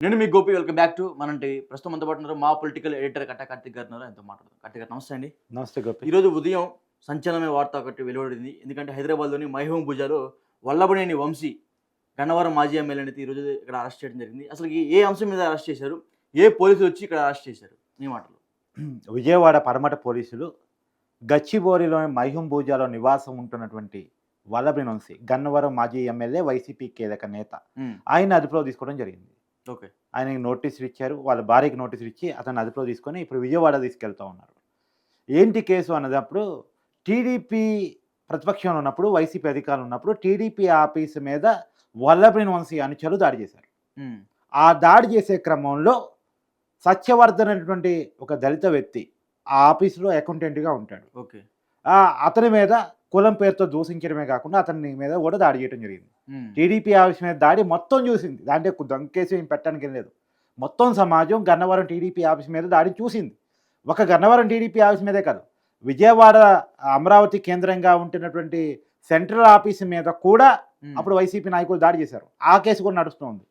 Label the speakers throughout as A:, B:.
A: నేను మీ Gopi welcome back to మన టీవీ ప్రస్తుతం మనతో పాటు ఉన్నారు మా పొలిటికల్ ఎడిటర్ కట్ట కార్తిక్ గారు ఆయనతో మాట్లాడదాం. కార్తిక్ గారు నమస్తే అండి.
B: నమస్తే గోపి.
A: ఈరోజు ఉదయం సంచలనమైన వార్త ఒకటి వెలువడింది. ఎందుకంటే హైదరాబాద్లోని మైహూం భుజాలో వల్లభనేని వంశీ గన్నవరం మాజీ ఎమ్మెల్యేని అయితే ఈరోజు ఇక్కడ అరెస్ట్ చేయడం జరిగింది. అసలు ఏ అంశం మీద అరెస్ట్ చేశారు? ఏ పోలీసులు వచ్చి ఇక్కడ అరెస్ట్ చేశారు? మీ మాటలు.
B: విజయవాడ పరమట పోలీసులు గచ్చిబౌలిలోని మైహుం భూజాలో నివాసం ఉంటున్నటువంటి వల్లభి వంశీ గన్నవరం మాజీ ఎమ్మెల్యే వైసీపీ కీలక నేత ఆయన అదుపులో తీసుకోవడం జరిగింది.
A: ఓకే.
B: ఆయనకి నోటీసులు ఇచ్చారు. వాళ్ళ భార్యకి నోటీసులు ఇచ్చి అతను అదుపులో తీసుకొని ఇప్పుడు విజయవాడ తీసుకెళ్తా ఉన్నారు. ఏంటి కేసు అన్నదప్పుడు టీడీపీ ప్రతిపక్షంలో ఉన్నప్పుడు వైసీపీ అధికారులు ఉన్నప్పుడు టీడీపీ ఆఫీస్ మీద వల్లభి వంశీ అనుచరులు దాడి చేశారు. ఆ దాడి చేసే క్రమంలో సత్యవర్ధన్ అనేటువంటి ఒక దళిత వ్యక్తి ఆ ఆఫీసులో అకౌంటెంట్గా ఉంటాడు.
A: ఓకే.
B: అతని మీద కులం పేరుతో దూషించడమే కాకుండా అతని మీద కూడా దాడి చేయడం జరిగింది. టీడీపీ ఆఫీస్ మీద దాడి మొత్తం చూసింది. దాంట్లో దొంకేసి ఏం పెట్టడానికి లేదు. మొత్తం సమాజం గన్నవరం టీడీపీ ఆఫీస్ మీద దాడి చూసింది. ఒక గన్నవరం టీడీపీ ఆఫీస్ మీదే కాదు. విజయవాడ అమరావతి కేంద్రంగా ఉంటున్నటువంటి సెంట్రల్ ఆఫీస్ మీద కూడా అప్పుడు వైసీపీ నాయకులు దాడి చేశారు. ఆ కేసు కూడా నడుస్తుంది.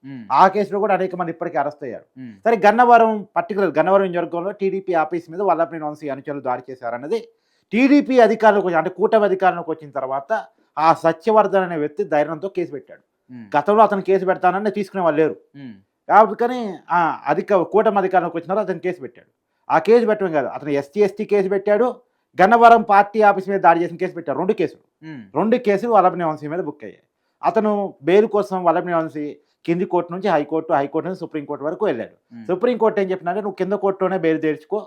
B: ఆ కేసులో కూడా అనేక మంది ఇప్పటికీ అరెస్ట్ అయ్యారు. సరే గన్నవరం పర్టికులర్ గన్నవరం నియోజకవర్గంలో టీడీపీ ఆఫీస్ మీద వల్లభనేని వంశీ అనుచరులు దాడి చేశారన్నది టీడీపీ అధికారులకు అంటే కూటమి అధికారులకు వచ్చిన తర్వాత ఆ సత్యవర్ధన్ అనే వ్యక్తి ధైర్యంతో కేసు పెట్టాడు. గతంలో అతను కేసు పెడతానని తీసుకునే వాళ్ళు లేరు. కాబట్టి కానీ ఆ అధిక కూటమి అధికారంలోకి వచ్చినారు అతను కేసు పెట్టాడు. ఆ కేసు పెట్టడం కాదు అతను ఎస్టీ ఎస్టీ కేసు పెట్టాడు. గన్నవరం పార్టీ ఆఫీస్ మీద దాడి చేసిన కేసు పెట్టాడు. రెండు కేసులు. రెండు కేసులు వల్లభనేని వంశీ మీద బుక్ అయ్యాయి. అతను బెయిల్ కోసం వల్లభనేని వంశీ కింది కోర్టు నుంచి హైకోర్టు హైకోర్టు నుంచి సుప్రీంకోర్టు వరకు వెళ్ళాడు. సుప్రీంకోర్టు ఏం చెప్పినంటే నువ్వు కింద కోర్టులోనే బెయిల్ తెరుచుకో.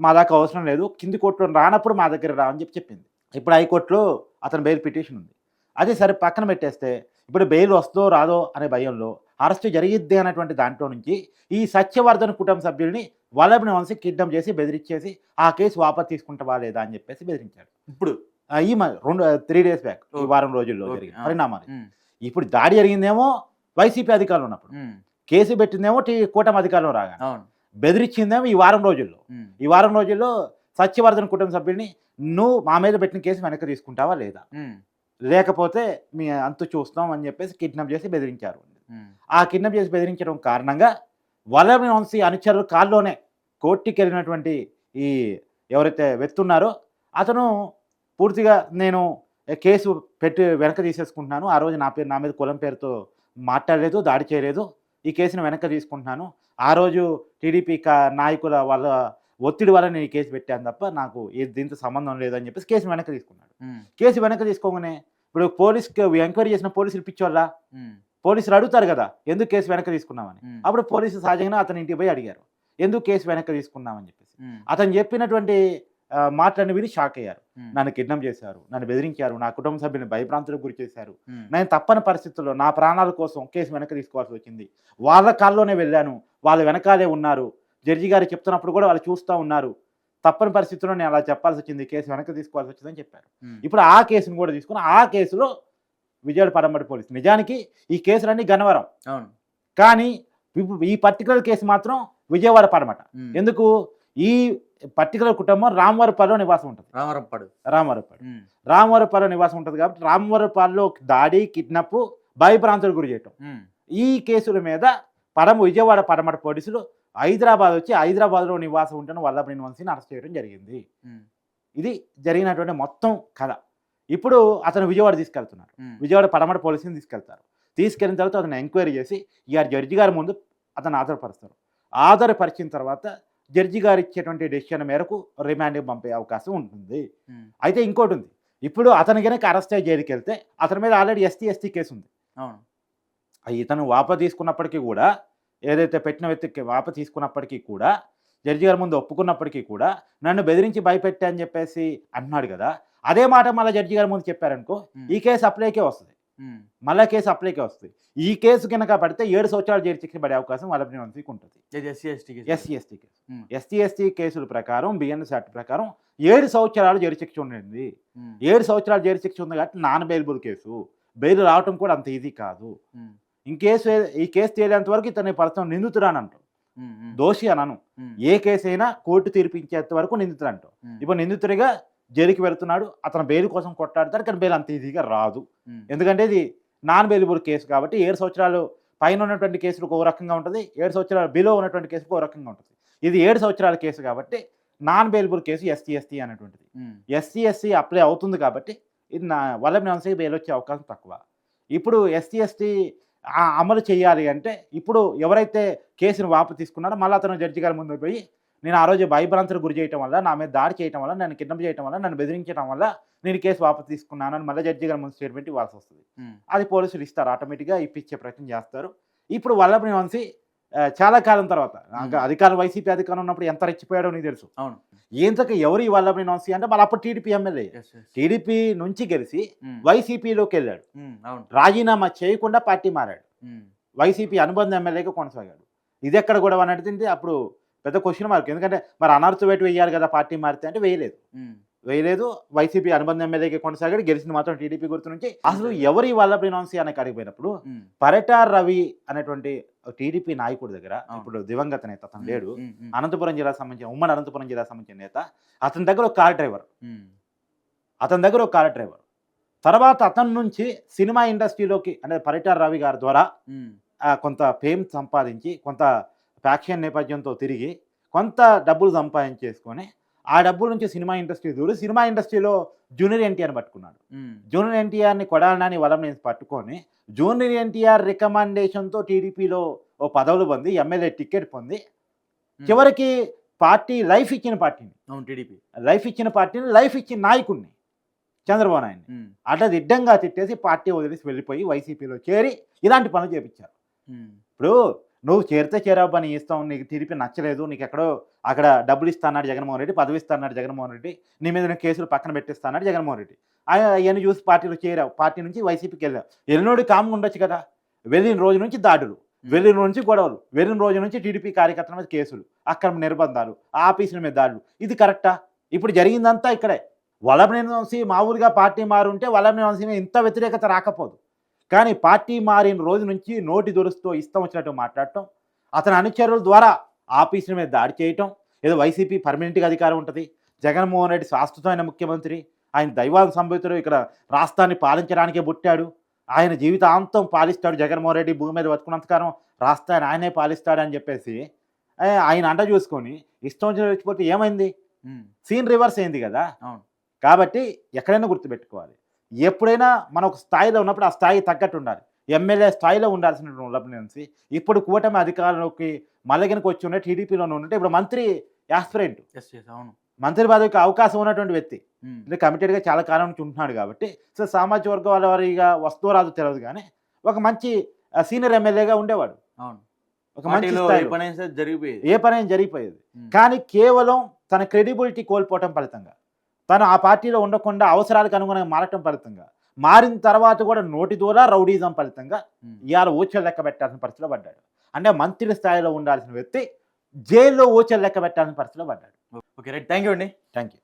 B: మా దాకా అవసరం లేదు. కింది కోర్టులో రానప్పుడు మా దగ్గర రా అని చెప్పి చెప్పింది. ఇప్పుడు హైకోర్టులో అతను బెయిల్ పిటిషన్ ఉంది. అదే సరే పక్కన పెట్టేస్తే ఇప్పుడు బెయిల్ వస్తుందో రాదో అనే భయంలో అరెస్ట్ జరిగిద్ది అనేటువంటి దాంట్లో నుంచి ఈ సత్యవర్ధన్ కుటుంబ సభ్యుల్ని వల్లభని వంశీ కిడ్నాప్ చేసి బెదిరించేసి ఆ కేసు వాపస్ తీసుకుంటావా లేదా అని చెప్పేసి బెదిరించాడు.
A: ఇప్పుడు
B: ఈ మ- రెండు త్రీ డేస్ బ్యాక్ ఈ. వారం రోజుల్లో. జరిగిన. పరిణామాలు. ఇప్పుడు దాడి జరిగిందేమో వైసీపీ అధికారులు ఉన్నప్పుడు. కేసు పెట్టిందేమో టీ కూటమి అధికారులు రాగా బెదిరించిందేమో ఈ వారం రోజుల్లో. ఈ వారం రోజుల్లో సత్యవర్ధన్ కుటుంబ సభ్యుల్ని నువ్వు మా మీద పెట్టిన కేసు వెనక్కి తీసుకుంటావా లేదా? లేకపోతే మీ అంతు చూస్తాం అని చెప్పేసి కిడ్నాప్ చేసి బెదిరించారు. ఆ కిడ్నాప్ చేసి బెదిరించడం కారణంగా వల్లభని వంశీ అనుచరులు కాల్లోనే కోర్టుకి వెళ్ళినటువంటి ఈ ఎవరైతే వెతున్నారో అతను పూర్తిగా నేను కేసు పెట్టి వెనక తీసేసుకుంటున్నాను. ఆ రోజు నా పేరు నా మీద కులం పేరుతో మాట్లాడలేదు దాడి చేయలేదు. ఈ కేసును వెనక తీసుకుంటున్నాను. ఆ రోజు టీడీపీ కా- నాయకుల వాళ్ళ ఒత్తిడి వల్ల నేను కేసు పెట్టాను తప్ప నాకు దీంతో సంబంధం లేదని చెప్పేసి కేసు వెనక తీసుకున్నాడు. కేసు వెనక తీసుకోగానే ఇప్పుడు పోలీస్కి ఎంక్వైరీ చేసిన పోలీసులు పిచ్చోళ్ళ? పోలీసులు అడుగుతారు కదా ఎందుకు కేసు వెనక తీసుకున్నామని అప్పుడు పోలీసు సహజంగా అతని ఇంటికి పోయి అడిగారు ఎందుకు కేసు వెనక తీసుకున్నామని చెప్పేసి. అతను చెప్పినటువంటి మాటలను విని షాక్ అయ్యారు. నన్ను కిడ్నాప్ చేశారు నన్ను బెదిరించారు నా కుటుంబ సభ్యుని భయభ్రాంతులకు గురి చేశారు. నేను తప్పని పరిస్థితుల్లో నా ప్రాణాల కోసం కేసు వెనక తీసుకోవాల్సి వచ్చింది. వాళ్ళ కాల్లోనే వెళ్ళాను వాళ్ళు వెనకాలే ఉన్నారు జడ్జి గారు చెప్తున్నప్పుడు కూడా వాళ్ళు చూస్తూ ఉన్నారు. తప్పని పరిస్థితుల్లో నేను అలా చెప్పాల్సి వచ్చింది కేసు వెనక తీసుకోవాల్సి వచ్చిందని చెప్పారు. ఇప్పుడు ఆ కేసును కూడా తీసుకుని ఆ కేసులో విజయవాడ పరమటి పోలీసు. నిజానికి ఈ కేసులన్నీ గన్నవరం.
A: అవును.
B: కానీ ఈ పర్టికులర్ కేసు మాత్రం విజయవాడ పడమట. ఎందుకు? ఈ పర్టికులర్ కుటుంబం రామవరపాలలో నివాసం ఉంటుంది.
A: రామరప్పాడు
B: రామవరపాడు. రామవరపాలలో నివాసం ఉంటుంది కాబట్టి రామవరపాలలో దాడి కిడ్నాప్ భయభ్రాంతులకు గురి చేయటం. ఈ కేసుల మీద పడమ విజయవాడ పడమట పోలీసులు హైదరాబాద్ వచ్చి హైదరాబాద్లో నివాసం ఉంటున్న వల్లభనేని వంశీని అరెస్ట్ చేయడం జరిగింది. ఇది జరిగినటువంటి మొత్తం కథ. ఇప్పుడు అతను విజయవాడ తీసుకెళ్తున్నారు. విజయవాడ పడమట పోలీసుని తీసుకెళ్తారు. తీసుకెళ్ళిన తర్వాత అతను ఎంక్వైరీ చేసి ఇక జడ్జి గారి ముందు అతను ఆధారపరుస్తారు. ఆధారపరిచిన తర్వాత జడ్జి గారు ఇచ్చేటువంటి డెసిషన్ మేరకు రిమాండ్కి పంపే అవకాశం ఉంటుంది. అయితే ఇంకోటి ఉంది. ఇప్పుడు అతను కనుక అరెస్ట్ అయ్యి జైలుకి వెళ్తే అతని మీద ఆల్రెడీ ఎస్టీ ఎస్టీ కేసు ఉంది
A: అవును.
B: అవి ఇతను వాప తీసుకున్నప్పటికీ కూడా ఏదైతే పెట్టిన వ్యక్తికి వాప తీసుకున్నప్పటికీ కూడా జడ్జి గారి ముందు ఒప్పుకున్నప్పటికీ కూడా నన్ను బెదిరించి భయపెట్టా అని చెప్పేసి అంటున్నాడు కదా అదే మాట మళ్ళీ జడ్జి గారి ముందు చెప్పారనుకో ఈ కేసు అప్లైకే వస్తుంది. మళ్ళీ కేసు అప్లైకే వస్తుంది. ఈ కేసు కనుక పడితే ఏడు సంవత్సరాలు జైలు శిక్ష పడే అవకాశం వల్లభనేని వంశీకి ఉంటుంది
A: SC ST
B: SC ST case. ST ST కేసుల ప్రకారం బిఎన్ఎస్ యాక్ట్ ప్రకారం ఏడు సంవత్సరాలు జైలు శిక్ష ఉండింది. ఏడు సంవత్సరాలు జైలు శిక్ష ఉంది కాబట్టి నాన్ బెయిలబుల్ కేసు. బెయిల్ రావటం కూడా అంత ఈజీ కాదు. ఇంకేసు ఈ కేసు తేలేంత వరకు ఇతని అని అంటాం దోషి అనను. ఏ కేసు అయినా కోర్టు తీర్పించేంత వరకు నిందితుడు అంటాం ఇప్పుడు నిందితుడిగా జైలుకి వెళ్తున్నాడు అతను బెయిల్ కోసం కొట్టాడతాడు కానీ బెయిల్ అంత ఈజీగా రాదు. ఎందుకంటే ఇది నాన్ బెయిలబుల్ కేసు కాబట్టి ఏడు సంవత్సరాలు పైన ఉన్నటువంటి కేసులకు ఒక రకంగా ఉంటుంది ఏడు సంవత్సరాల బిలో ఉన్నటువంటి కేసుకు ఒక రకంగా ఉంటుంది. ఇది ఏడు సంవత్సరాల కేసు కాబట్టి non bailable case ST ST అనేటువంటిది. ఎస్సీ ఎస్సీ అప్లై అవుతుంది కాబట్టి ఇది నా వల్లభ నివాసకి బెయిల్ వచ్చే అవకాశం తక్కువ. ఇప్పుడు ఎస్టీ ఎస్టీ అమలు చేయాలి అంటే ఇప్పుడు ఎవరైతే కేసును వాపు తీసుకున్నారో మళ్ళీ అతను జడ్జి గారి ముందు పోయి నేను ఆ రోజు భయభ్రాంతులకు గురి చేయడం వల్ల నా మీద దాడి చేయడం వల్ల నన్ను కిడ్నాప్ చేయడం వల్ల నన్ను బెదిరించడం వల్ల నేను కేసు వాపసు తీసుకున్నాను అని మళ్ళీ జడ్జి గారి ముందు స్టేట్మెంట్ ఇవ్వాల్సి వస్తుంది. అది పోలీసులు ఇస్తారు ఆటోమేటిక్గా ఇప్పించే ప్రయత్నం చేస్తారు. ఇప్పుడు వల్లభ నివాసి ఆ, చాలా కాలం తర్వాత ఇంకా అధికారం వైసీపీ అధికారం ఉన్నప్పుడు ఎంత రెచ్చిపోయాడో నీకు తెలుసు.
A: అవును.
B: ఇంతకు ఎవరు వల్లభ నివాసి అంటే మళ్ళీ అప్పుడు టీడీపీ ఎమ్మెల్యే. టీడీపీ నుంచి గెలిచి
A: ఉమ్,
B: వైసీపీలోకి వెళ్ళాడు.
A: అవును.
B: రాజీనామా చేయకుండా పార్టీ మారాడు.
A: ఉమ్,
B: వైసీపీ అనుబంధ ఎమ్మెల్యేగా కొనసాగాడు. ఇది ఎక్కడ కూడా అన్నట్టు అప్పుడు పెద్ద క్వశ్చన్ మార్క్ ఎందుకంటే మరి అనర్త్ వేటు వేయాలి కదా పార్టీ మారితే అంటే వేయలేదు. వేయలేదు. వైసీపీ అనుబంధ ఎమ్మెల్యేగా కొనసాగాడు. గెలిచింది మాత్రం టీడీపీ గుర్తు నుంచి. అసలు ఎవరి వల్ల ప్రినాన్సీ అని అడిగిపోయినప్పుడు
A: ఉమ్,
B: పరటార్ రవి అనేటువంటి టీడీపీ నాయకుడి దగ్గర. ఇప్పుడు దివంగత నేత అతను లేడు. అనంతపురం జిల్లా సంబంధించిన ఉమ్మడి అనంతపురం జిల్లా సంబంధించిన నేత. అతని దగ్గర ఒక కార్ డ్రైవర్. అతని దగ్గర ఒక కార్ డ్రైవర్. తర్వాత అతని నుంచి సినిమా ఇండస్ట్రీలోకి అంటే పరిటార్ రవి గారి ద్వారా కొంత ఫేమ్ సంపాదించి కొంత ఫ్యాక్షన్ నేపథ్యంతో తిరిగి కొంత డబ్బులు సంపాదించేసుకొని ఆ డబ్బుల నుంచి సినిమా ఇండస్ట్రీ దూరి సినిమా ఇండస్ట్రీలో జూనియర్ ఎన్టీఆర్ని పట్టుకున్నాడు. జూనియర్ ఎన్టీఆర్ని కొడాలని వలం నేను పట్టుకొని జూనియర్ ఎన్టీఆర్ రికమెండేషన్తో టీడీపీలో ఓ పదవులు పొంది ఎమ్మెల్యే టికెట్ పొంది చివరికి పార్టీ లైఫ్ ఇచ్చిన పార్టీని.
A: అవును టీడీపీ.
B: లైఫ్ ఇచ్చిన పార్టీని లైఫ్ ఇచ్చిన నాయకుడిని చంద్రబాబు నాయుడిని.
A: ఉమ్,
B: అట్లా దిడ్డంగా తిట్టేసి పార్టీ వదిలేసి వెళ్ళిపోయి వైసీపీలో చేరి ఇలాంటి పనులు చేపించారు. ఇప్పుడు నువ్వు చేరితే చేరావు నీ ఇస్తాం నీకు తిరిపి నచ్చలేదు నీకు ఎక్కడో అక్కడ డబ్బులు ఇస్తాన్నాడు జగన్మోహన్ రెడ్డి పదవి ఇస్తాన్నాడు జగన్మోహన్ రెడ్డి నీ మీద కేసులు పక్కన పెట్టిస్తాన్నాడు జగన్మోహన్ రెడ్డి. ఆయన అవన్నీ చూసి పార్టీలో చేరావు. పార్టీ నుంచి వైసీపీకి వెళ్ళావు. వెళ్ళినోడు కామ్గా ఉండొచ్చు కదా. వెళ్ళిన రోజు నుంచి దాడులు వెళ్ళిన రోజు నుంచి గొడవలు వెళ్ళిన రోజు నుంచి టీడీపీ కార్యకర్తల మీద కేసులు అక్రమ నిర్బంధాలు ఆఫీసుల మీద దాడులు. ఇది కరెక్టా? ఇప్పుడు జరిగిందంతా ఇక్కడే. వల్లభనేని వంశీ మామూలుగా పార్టీ మారుంటే వల్లభనేని వంశీ ఇంత వ్యతిరేకత రాకపోదు. కానీ పార్టీ మారిన రోజు నుంచి నోటి దురుస్తూ ఇష్టం వచ్చినట్టు మాట్లాడటం అతని అనుచరుల ద్వారా ఆఫీసుల మీద దాడి చేయటం ఏదో వైసీపీ పర్మనెంట్గా అధికారం ఉంటుంది జగన్మోహన్ రెడ్డి శాశ్వతమైన ముఖ్యమంత్రి ఆయన దైవాల సంబంధితుడు ఇక్కడ రాష్ట్రాన్ని పాలించడానికే పుట్టాడు ఆయన జీవితాంతం పాలిస్తాడు జగన్మోహన్ రెడ్డి భూమి మీద బతుకున్నంతకాలం రాష్ట్రాన్ని ఆయనే పాలిస్తాడని చెప్పేసి ఆయన అంట చూసుకొని ఇష్టం వచ్చిన వచ్చిపోతే ఏమైంది? సీన్ రివర్స్ అయింది కదా.
A: అవును.
B: కాబట్టి ఎక్కడైనా గుర్తుపెట్టుకోవాలి. ఎప్పుడైనా మన ఒక స్థాయిలో ఉన్నప్పుడు ఆ స్థాయి తగ్గట్టు ఉండాలి. ఎమ్మెల్యే స్థాయిలో ఉండాల్సిన నుంచి. ఇప్పుడు కూటమి అధికారంలోకి మల్లగినకి వచ్చి ఉన్న టీడీపీలో ఉంటే ఇప్పుడు మంత్రి యాస్పిరెంట్.
A: అవును.
B: మంత్రి పదవికి అవకాశం ఉన్నటువంటి వ్యక్తి. కమిటెడ్గా చాలా కాలం నుంచి ఉంటున్నాడు కాబట్టి సో సామాజిక వర్గం వాళ్ళ వారిగా వస్తువు రాదు తెలియదు కానీ ఒక మంచి సీనియర్ ఎమ్మెల్యేగా ఉండేవాడు.
A: అవును.
B: ఒక మంచి
A: జరిగిపోయేది.
B: ఏ పని జరిగిపోయేది. కానీ కేవలం తన క్రెడిబిలిటీ కోల్పోవటం ఫలితంగా. తను ఆ పార్టీలో ఉండకుండా అవసరాలకు అనుగుణంగా మారటం ఫలితంగా మారిన తర్వాత కూడా నోటి ద్వారా రౌడీజం ఫలితంగా. ఇవాళ ఊచలు లెక్క పెట్టాల్సిన పరిస్థితిలో పడ్డాడు. అంటే మంత్రి స్థాయిలో ఉండాల్సిన వ్యక్తి జైల్లో ఊచలు లెక్క పెట్టాల్సిన పరిస్థితిలో పడ్డాడు.
A: Okay right. థ్యాంక్ యూ అండి.
B: Thank you